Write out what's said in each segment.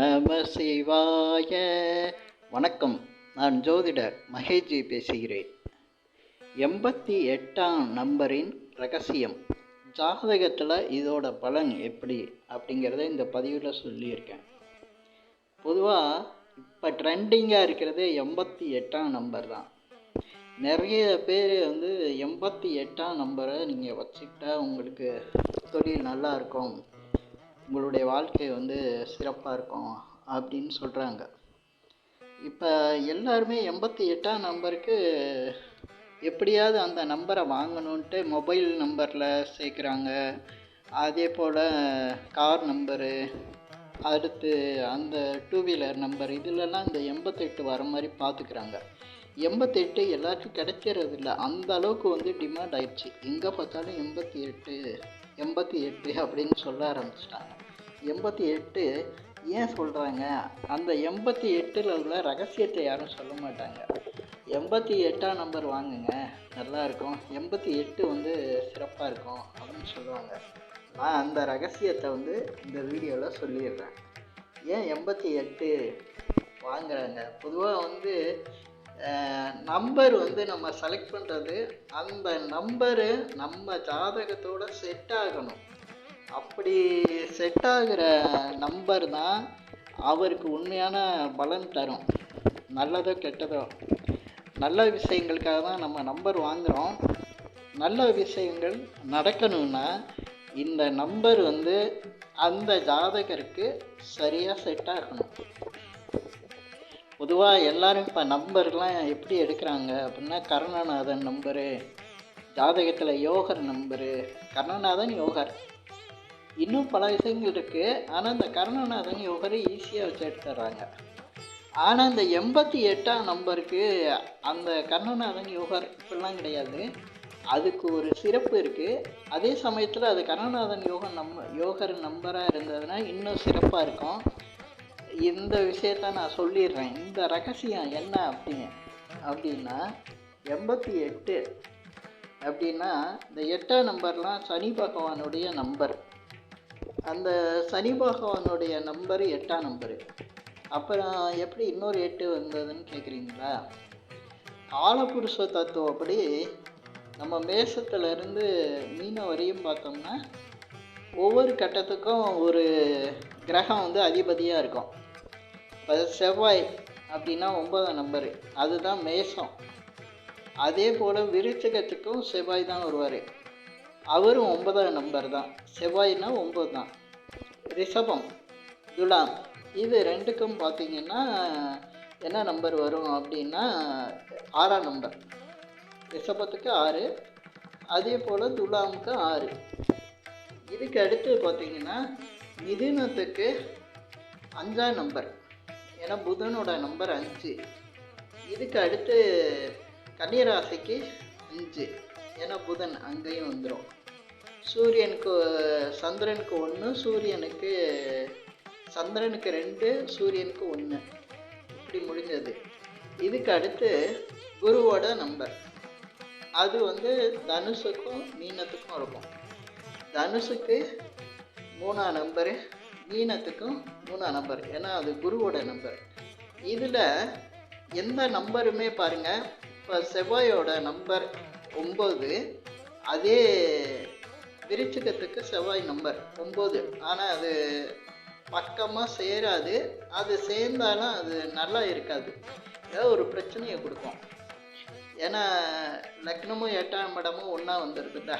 நம சிவாய. வணக்கம். நான் ஜோதிடர் மகேஜி பேசுகிறேன். எண்பத்தி எட்டாம் நம்பரின் ரகசியம். ஜாதகத்தில் இதோட பலன் எப்படி அப்படிங்கிறத இந்த பதிவில் சொல்லியிருக்கேன். பொதுவாக இப்போ ட்ரெண்டிங்காக இருக்கிறது எண்பத்தி எட்டாம் நம்பர் தான். நிறைய பேர் வந்து எண்பத்தி எட்டாம் நம்பரை நீங்கள் வச்சுக்கிட்டா உங்களுக்கு தொழில் நல்லா இருக்கும். உங்களுடைய வாழ்க்கை வந்து சிறப்பாக இருக்கும் அப்படின்னு சொல்கிறாங்க இப்போ எல்லாருமே எண்பத்தி எட்டாம் நம்பருக்கு எப்படியாவது அந்த நம்பரை வாங்கணுன்ட்டு மொபைல் நம்பரில் சேர்க்குறாங்க. அதே போல் கார் நம்பரு அடுத்து அந்த டூ வீலர் நம்பர் இதிலெல்லாம் இந்த எண்பத்தெட்டு வர மாதிரி பார்த்துக்கிறாங்க எண்பத்தெட்டு எல்லாருக்கும் கிடைக்கிறது இல்லை அந்த அளவுக்கு வந்து டிமாண்ட் ஆயிடுச்சு. எங்கே பார்த்தாலும் எண்பத்தி எட்டு எண்பத்தி எட்டு அப்படின்னு சொல்ல ஆரம்பிச்சிட்டாங்க. எண்பத்தி எட்டு ஏன் சொல்கிறாங்க அந்த எண்பத்தி எட்டில் உள்ள ரகசியத்தை யாரும் சொல்ல மாட்டாங்க. எண்பத்தி எட்டாம் நம்பர் வாங்குங்க. நல்லாயிருக்கும் எண்பத்தி எட்டு வந்து சிறப்பாக இருக்கும் அப்படின்னு சொல்லுவாங்க. நான் அந்த ரகசியத்தை வந்து இந்த வீடியோவில் சொல்லிடுறேன். ஏன் எண்பத்தி எட்டு வாங்குறாங்க? பொதுவாக வந்து நம்பர் வந்து நம்ம செலக்ட் பண்ணுறது அந்த நம்பரு நம்ம ஜாதகத்தோட செட் ஆகணும். அப்படி செட் ஆகிற நம்பர் தான் அவருக்கு உண்மையான பலன் தரும். நல்லதோ கெட்டதோ. நல்ல விஷயங்களுக்காக தான் நம்ம நம்பர் வாங்குகிறோம் நல்ல விஷயங்கள் நடக்கணும்னா இந்த நம்பர் வந்து அந்த ஜாதகருக்கு சரியாக செட் ஆகணும். பொதுவாக எல்லோரும் இப்போ நம்பர்லாம் எப்படி எடுக்கிறாங்க அப்படின்னா கருணநாதன் நம்பரு ஜாதகத்தில் யோகர் நம்பரு கருணநாதன் யோகர். இன்னும் பல விஷயங்கள் இருக்குது ஆனால் இந்த கருணநாதன் யோகரை ஈஸியாக வச்சு எடுத்துடுறாங்க. ஆனால் இந்த எண்பத்தி எட்டாம் நம்பருக்கு அந்த கருணநாதன் யோகர் இப்படிலாம் கிடையாது. அதுக்கு ஒரு சிறப்பு இருக்குது அதே சமயத்தில் அது கருணநாதன் யோகன் நம்ப யோகர் நம்பராக இருந்ததுன்னா இன்னும் சிறப்பாக இருக்கும். இந்த விஷயத்த நான் சொல்லிடுறேன். இந்த ரகசியம் என்ன அப்படின்னு? அப்படின்னா எண்பத்தி எட்டு அப்படின்னா இந்த எட்டாம் நம்பர்லாம் சனி பகவானுடைய நம்பர். அந்த சனி பகவானுடைய நம்பர் எட்டாம் நம்பரு. அப்புறம் எப்படி இன்னொரு எட்டு வந்ததுன்னு கேட்குறீங்களா காலபுருஷ தத்துவப்படி நம்ம மேசத்துலேருந்து மீன வரையும் பார்த்தோம்னா ஒவ்வொரு கட்டத்துக்கும் ஒரு கிரகம் வந்து அதிபதியாக இருக்கும். செவ்வாய் அப்படின்னா ஒன்பதாம் நம்பரு அதுதான் மேசம் அதே போல் விருச்சகத்துக்கும் செவ்வாய் தான் வருவார். அவரும் ஒன்பதாம் நம்பர் தான். செவ்வாய்னா ஒம்பது தான். ரிஷபம் துலாம். இது ரெண்டுக்கும் பார்த்தீங்கன்னா என்ன நம்பர் வரும் அப்படின்னா ஆறாம் நம்பர் ரிஷபத்துக்கு ஆறு அதே போல் துலாமுக்கு ஆறு. இதுக்கு அடுத்து பார்த்தீங்கன்னா மிதுனத்துக்கு அஞ்சாம் நம்பர் ஏன்னா புதனோட நம்பர் அஞ்சு. இதுக்கு அடுத்து கன்னிராசிக்கு அஞ்சு. ஏன்னா புதன் அங்கேயும் வந்துடும் சூரியனுக்கு சந்திரனுக்கு ஒன்று சூரியனுக்கு சந்திரனுக்கு ரெண்டு சூரியனுக்கு ஒன்று இப்படி முடிஞ்சது. இதுக்கு அடுத்து குருவோட நம்பர் அது வந்து தனுஷுக்கும் மீனத்துக்கும் இருக்கும். தனுஷுக்கு மூணாம் நம்பரு மீனத்துக்கும் மூணாம் நம்பர் ஏன்னா அது குருவோட நம்பர் இதில் எந்த நம்பருமே பாருங்கள் இப்போ செவ்வாயோட நம்பர் ஒம்பது. அதே விருச்சிகத்துக்கு செவ்வாய் நம்பர் ஒம்பது. ஆனால் அது பக்கமாக சேராது. அது சேர்ந்தாலும் அது நல்லா இருக்காது. ஏதோ ஒரு பிரச்சனையை கொடுக்கும். ஏன்னா லக்னமும் எட்டாம் இடமும் ஒன்றா வந்துடுதுல்ல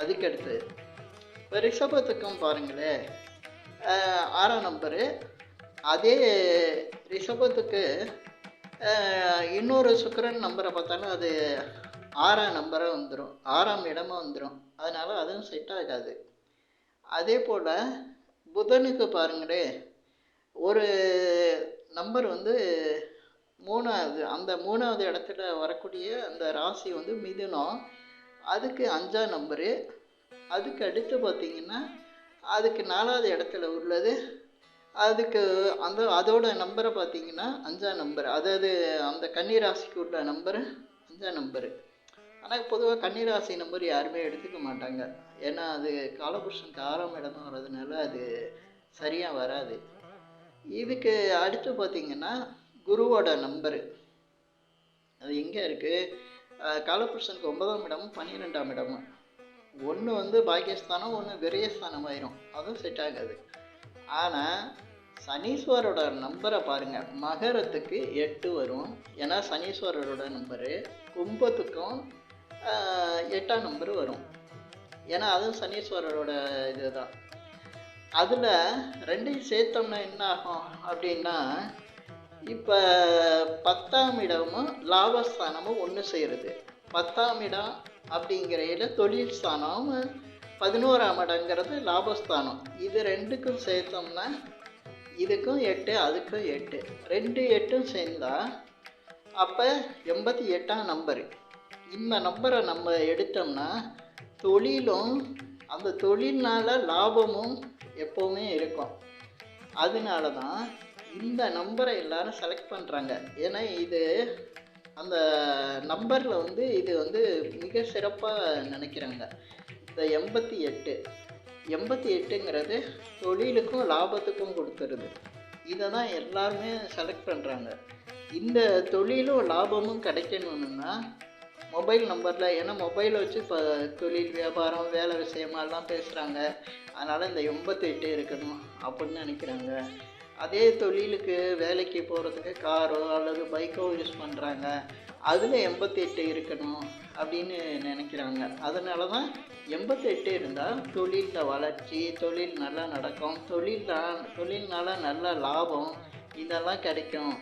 அதுக்கடுத்து. இப்போ ரிஷபத்துக்கும் பாருங்களேன். ஆறாம் நம்பரு அதே ரிஷபத்துக்கு இன்னொரு சுக்கரன் நம்பரை பார்த்தாலும் அது ஆறாம் நம்பராக வந்துடும் ஆறாம் இடமாக வந்துடும் அதனால் அதுவும் செட் ஆகாது. அதே போல் புதனுக்கு பாருங்களே ஒரு நம்பர் வந்து மூணாவது அந்த மூணாவது இடத்துல வரக்கூடிய அந்த ராசி வந்து மிதுனம். அதுக்கு அஞ்சாம் நம்பரு அதுக்கு அடுத்து பார்த்திங்கன்னா அதுக்கு நாலாவது இடத்துல உள்ளது. அதுக்கு அந்த அதோட நம்பரை பார்த்தீங்கன்னா அஞ்சாம் நம்பர் அதாவது அந்த கன்னிராசிக்கு உள்ள நம்பரு அஞ்சாம் நம்பரு ஆனால் பொதுவாக கன்னிராசி நம்பர் யாருமே எடுத்துக்க மாட்டாங்க. ஏன்னா அது காலபுருஷனுக்கு ஆறாம் இடம் வர்றதுனால அது சரியாக வராது. இதுக்கு அடுத்து பார்த்தீங்கன்னா குருவோட நம்பரு அது எங்கே இருக்குது காலபுருஷனுக்கு ஒன்பதாம் இடமும் பன்னிரெண்டாம் இடமும் ஒன்று வந்து பாகியஸ்தானம் ஒன்று விரயஸ்தானம் ஆயிரும் அதுவும் செட் ஆகாது. ஆனால் சனீஸ்வரோட நம்பரை பாருங்கள் மகரத்துக்கு எட்டு வரும். ஏன்னா சனீஸ்வரரோட நம்பரு கும்பத்துக்கும் எட்டாம் நம்பர் வரும். ஏன்னா அதுவும் சனீஸ்வரரோட இது தான் அதில் ரெண்டையும் சேர்த்தோம்னா என்ன ஆகும் அப்படின்னா இப்போ பத்தாம் இடமும் லாபஸ்தானமும் ஒன்று செய்கிறது பத்தாம் இடம் அப்படிங்கிறையில தொழில் ஸ்தானம் பதினோராம் இடங்கிறது லாபஸ்தானம். இது ரெண்டுக்கும் சேர்த்தோம்னா இதுக்கும் எட்டு அதுக்கும் எட்டு. ரெண்டு எட்டும் சேர்ந்தா அப்போ எண்பத்தி எட்டாம் நம்பரு. இந்த நம்பரை நம்ம எடுத்தோம்னா தொழிலும் அந்த தொழில்னால லாபமும் எப்போவுமே இருக்கும். அதனால தான் இந்த நம்பரை எல்லாரும் செலக்ட் பண்ணுறாங்க ஏன்னா இது அந்த நம்பரில் வந்து இது வந்து மிக சிறப்பாக நினைக்கிறாங்க. இந்த எண்பத்தி எட்டு. எண்பத்தி எட்டுங்கிறது தொழிலுக்கும் லாபத்துக்கும் கொடுத்துருது. இதை தான் எல்லாருமே செலக்ட் பண்ணுறாங்க இந்த தொழிலும் லாபமும் கிடைக்கணுன்னா மொபைல் நம்பரில் ஏன்னா மொபைலை வச்சு இப்போ தொழில் வியாபாரம் வேலை விஷயமாலாம் பேசுகிறாங்க அதனால் இந்த எண்பத்தெட்டு இருக்கணும் அப்படின்னு நினைக்கிறாங்க. அதே தொழிலுக்கு வேலைக்கு போகிறதுக்கு காரோ அல்லது பைக்கோ யூஸ் பண்ணுறாங்க அதில் எண்பத்தெட்டு இருக்கணும் அப்படின்னு நினைக்கிறாங்க. அதனால தான் எண்பத்தெட்டு இருந்தால் தொழிலில் வளர்ச்சி தொழில் நல்லா நடக்கும் தொழில் தொழில்னால நல்ல லாபம் இதெல்லாம் கிடைக்கும்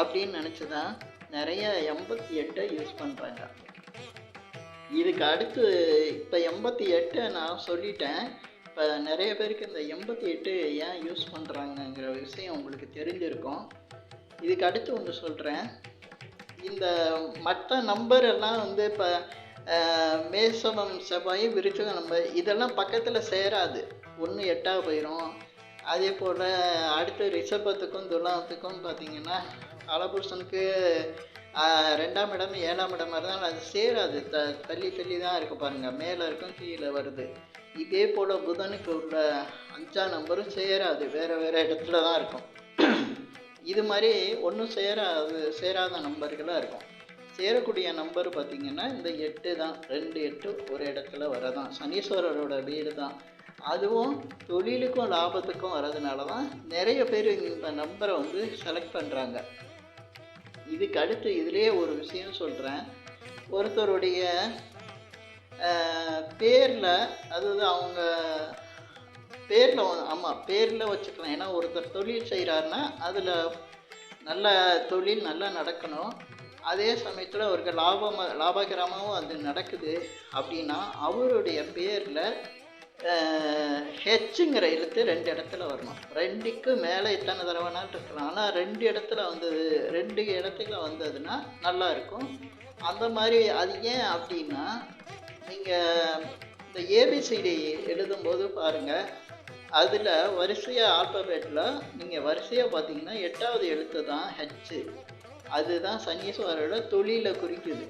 அப்படின்னு நினச்சி தான் நிறைய எண்பத்தி எட்டை யூஸ் பண்ணுறாங்க இதுக்கு அடுத்து இப்போ எண்பத்தி எட்டை நான் சொல்லிட்டேன். இப்போ நிறைய பேருக்கு இந்த எண்பத்தி எட்டு ஏன் யூஸ் பண்ணுறாங்கங்கிற விஷயம் உங்களுக்கு தெரிஞ்சிருக்கும். இதுக்கு அடுத்து ஒன்று சொல்கிறேன் இந்த மற்ற நம்பர் எல்லாம் வந்து இப்போ மேசவம் செவ்வாய் விருச்சகம் நம்பர் இதெல்லாம் பக்கத்தில் சேராது. ஒன்று எட்டாக போயிடும் அதே போல் அடுத்து ரிஷபத்துக்கும் துலாத்துக்கும் பார்த்தீங்கன்னா அலபுருஷனுக்கு ரெண்டாம் இடம் ஏழாம் இடம் இருந்தாலும் அது சேராது. த தள்ளி தள்ளி தான் இருக்கு பாருங்கள் மேலே இருக்கும் கீழே வருது. இதே போல் புதனுக்கு உள்ள அஞ்சாம் நம்பரும் சேராது. வேறு வேறு இடத்துல தான் இருக்கும். இது மாதிரி ஒன்றும் சேரா சேராத நம்பர்களாக இருக்கும். சேரக்கூடிய நம்பர் பார்த்திங்கன்னா இந்த எட்டு தான். ரெண்டு எட்டு ஒரு இடத்துல வரதான். சனீஸ்வரரோட வீடு தான். அதுவும் தொழிலுக்கும் லாபத்துக்கும் வர்றதுனால தான் நிறைய பேர் இந்த நம்பரை வந்து செலக்ட் பண்ணுறாங்க இதுக்கு அடுத்து இதுலேயே ஒரு விஷயம் சொல்கிறேன் ஒருத்தருடைய பேரில் அதாவது அவங்க பேரில் ஆமாம் பேரில் வச்சுக்கலாம். ஏன்னா ஒருத்தர் தொழில் செய்கிறாருன்னா அதில் நல்ல தொழில் நல்லா நடக்கணும். அதே சமயத்தில் அவருக்கு லாபம் லாபகரமாகவும் அது நடக்குது அப்படின்னா அவருடைய பேரில் ஹெச்சுங்கிற எழுத்து ரெண்டு இடத்துல வரணும். ரெண்டுக்கு மேலே எத்தனை தடவைனாலும் இருக்கலாம். ஆனால் ரெண்டு இடத்துல வந்தது ரெண்டு இடத்துல வந்ததுன்னா நல்லா இருக்கும். அந்த மாதிரி அது ஏன் அப்படின்னா நீங்கள் இந்த ஏபிசிடி எழுதும்போது பாருங்கள் அதில் வரிசையாக ஆல்பபேட்டில் நீங்கள் வரிசையாக பார்த்தீங்கன்னா எட்டாவது எழுத்து தான் ஹெச்சு அதுதான் சனீஸ்வரோட தொழிலை குறிக்குது.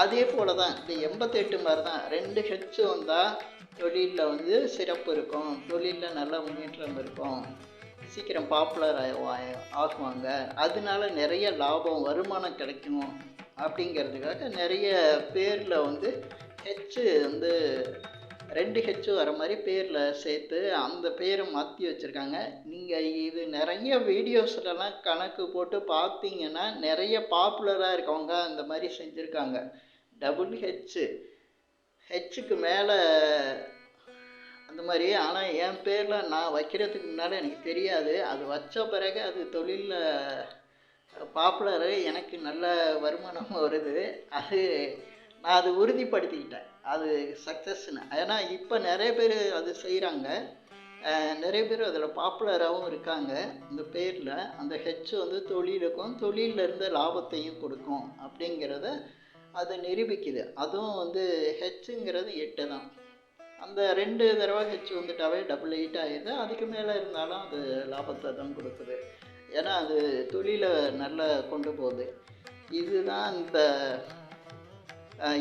அதே போல தான் இந்த எண்பத்தெட்டு மாதிரி தான் ரெண்டு ஹெச்சு வந்தால் தொழிலில் வந்து சிறப்பு இருக்கும். தொழிலில் நல்ல முன்னேற்றம் இருக்கும். சீக்கிரம் பாப்புலர் ஆகுவாங்க. அதனால நிறைய லாபம் வருமானம் கிடைக்கும் அப்படிங்கிறதுக்காக நிறைய பேரில் வந்து ஹெச்சு வந்து ரெண்டு ஹெச்சு வர மாதிரி பேரில் சேர்த்து அந்த பேரை மாற்றி வச்சுருக்காங்க. நீங்கள் இது நிறைய வீடியோஸ்லலாம் கணக்கு போட்டு பார்த்தீங்கன்னா நிறைய பாப்புலராக இருக்கவங்க அந்த மாதிரி செஞ்சுருக்காங்க. டபுள் ஹெச்சு ஹெச்சுக்கு மேலே அந்த மாதிரி. ஆனால் என் பேரில் நான் வைக்கிறதுக்கு முன்னால் எனக்கு தெரியாது. அது வச்ச பிறகு அது தொழிலில் பாப்புலரு எனக்கு நல்ல வருமானம் வருது. அது நான் அது உறுதிப்படுத்திக்கிட்டேன். அது சக்ஸஸ்ன்னு ஏன்னா இப்போ நிறைய பேர் அது செய்கிறாங்க நிறைய பேர் அதில் பாப்புலராகவும் இருக்காங்க. இந்த பேரில் அந்த ஹெச் வந்து தொழிலுக்கும் தொழிலில் இருந்த லாபத்தையும் கொடுக்கும் அப்படிங்கிறத அது நிரூபிக்குது. அதுவும் வந்து ஹெச்சுங்கிறது எட்டு தான். அந்த ரெண்டு தடவை ஹெச் வந்துட்டாவே டபுள் எயிட் ஆகிடுது அதுக்கு மேலே இருந்தாலும் அது லாபத்தை தான் கொடுக்குது. ஏன்னா அது தொழிலை நல்லா கொண்டு போகுது. இதுதான் இந்த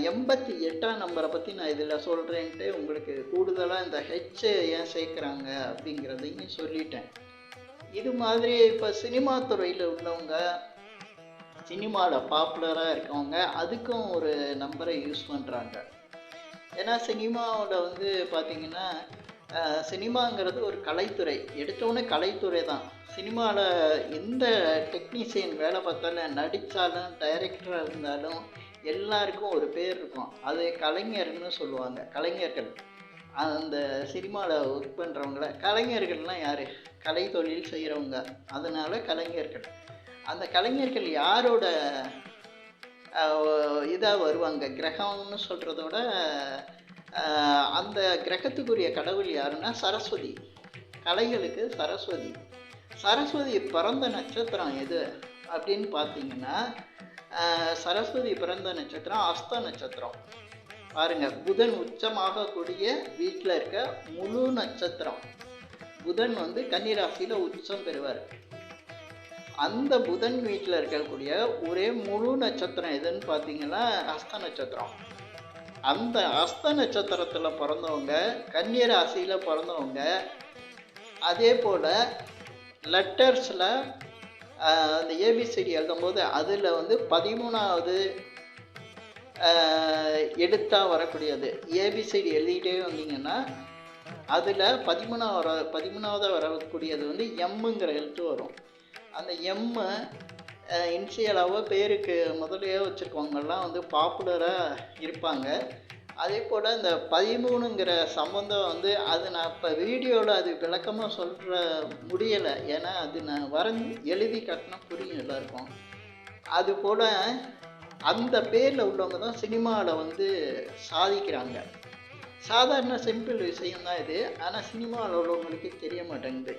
எண்பத்தி எட்டாம் நம்பரை பற்றி நான் இதில் சொல்கிறேன்ட்டு உங்களுக்கு கூடுதலாக இந்த ஹெச்சை ஏன் சேர்க்குறாங்க அப்படிங்கிறதையும் சொல்லிட்டேன். இது மாதிரி இப்போ சினிமா துறையில் உள்ளவங்க சினிமாவில் பாப்புலராக இருக்கவங்க அதுக்கும் ஒரு நம்பரை யூஸ் பண்ணுறாங்க ஏன்னா சினிமாவோட வந்து பார்த்திங்கன்னா சினிமாங்கிறது ஒரு கலைத்துறை. எடுத்தோடனே கலைத்துறை தான். சினிமாவில் எந்த டெக்னீஷியன் வேலை பார்த்தாலும் நடித்தாலும் டைரக்டராக இருந்தாலும் எல்லாருக்கும் ஒரு பேர் இருக்கும். அது கலைஞர்னு சொல்லுவாங்க. கலைஞர்கள். அந்த சினிமாவில் ஒர்க் பண்ணுறவங்கள கலைஞர்கள்லாம் யார்? கலை தொழில் செய்கிறவங்க அதனால் கலைஞர்கள். அந்த கலைஞர்கள் யாரோட இதாக வருவாங்க? கிரகம்னு சொல்கிறதோட அந்த கிரகத்துக்குரிய கடவுள் யாருன்னா சரஸ்வதி. கலைகளுக்கு சரஸ்வதி. சரஸ்வதி பிறந்த நட்சத்திரம் எது? அப்படின்னு பார்த்தீங்கன்னா சரஸ்வதி பிறந்த நட்சத்திரம் அஸ்த நட்சத்திரம். பாருங்க புதன் உச்சமாக கூடிய வீட்டில் இருக்க முழு நட்சத்திரம். புதன் வந்து கன்னிராசியில் உச்சம் பெறுவார். அந்த புதன் வீட்டில் இருக்கக்கூடிய ஒரே முழு நட்சத்திரம் எதுன்னு பார்த்தீங்கன்னா அஸ்த நட்சத்திரம். அந்த அஸ்த நட்சத்திரத்தில் பிறந்தவங்க கன்னிராசியில் பிறந்தவங்க அதே போல் லெட்டர்ஸில் அந்த ஏபிசிடி எழுதும்போது அதில் வந்து பதிமூணாவது எடுத்தாக வரக்கூடியது. ஏபிசிடி எழுதிக்கிட்டே வந்தீங்கன்னா அதில் பதிமூணாவது வர பதிமூணாவதாக வரக்கூடியது வந்து எம்முங்கிற எழுத்து வரும். அந்த எம்மு இனிஷியலாவோ பேருக்கு முதலையோ வச்சுருக்கவங்கெல்லாம் வந்து பாப்புலராக இருப்பாங்க. அதே போல் இந்த பதிமூணுங்கிற சம்மந்தம் வந்து அது நான் இப்போ வீடியோவில் அது விளக்கமாக சொல்கிற முடியலை. ஏன்னா அது நான் வரைஞ்சி எழுதி கட்டினா புரியும் எல்லாருக்கும். அது போல் அந்த பேரில் உள்ளவங்க தான் சினிமாவில் வந்து சாதிக்கிறாங்க. சாதாரண சிம்பிள் விஷயம் தான் இது. ஆனால் சினிமாவில் உள்ளவங்களுக்கு தெரிய மாட்டேங்குது.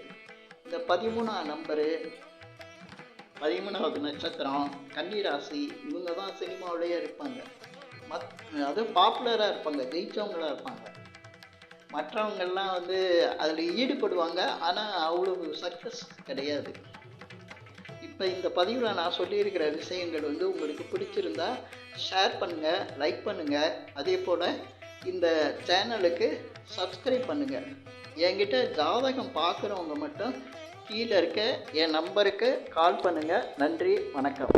இந்த பதிமூணாம் நம்பரு பதிமூணாவது நட்சத்திரம் கன்னிராசி இவங்க தான் சினிமாவிலேயே இருப்பாங்க. மத் அதுவும் பாப்புலராக இருப்பாங்க ஜெயித்தவங்களாக இருப்பாங்க. மற்றவங்கெல்லாம் வந்து அதில் ஈடுபடுவாங்க ஆனால் அவ்வளவு சக்ஸஸ் கிடையாது. இப்போ இந்த பதிவில் நான் சொல்லியிருக்கிற விஷயங்கள் வந்து உங்களுக்கு பிடிச்சிருந்தா ஷேர் பண்ணுங்கள் லைக் பண்ணுங்கள் அதே போல் இந்த சேனலுக்கு சப்ஸ்கிரைப் பண்ணுங்கள் என்கிட்ட ஜாதகம் பார்க்குறவங்க மட்டும் கீழே இருக்க என் நம்பருக்கு கால் பண்ணுங்கள் நன்றி வணக்கம்.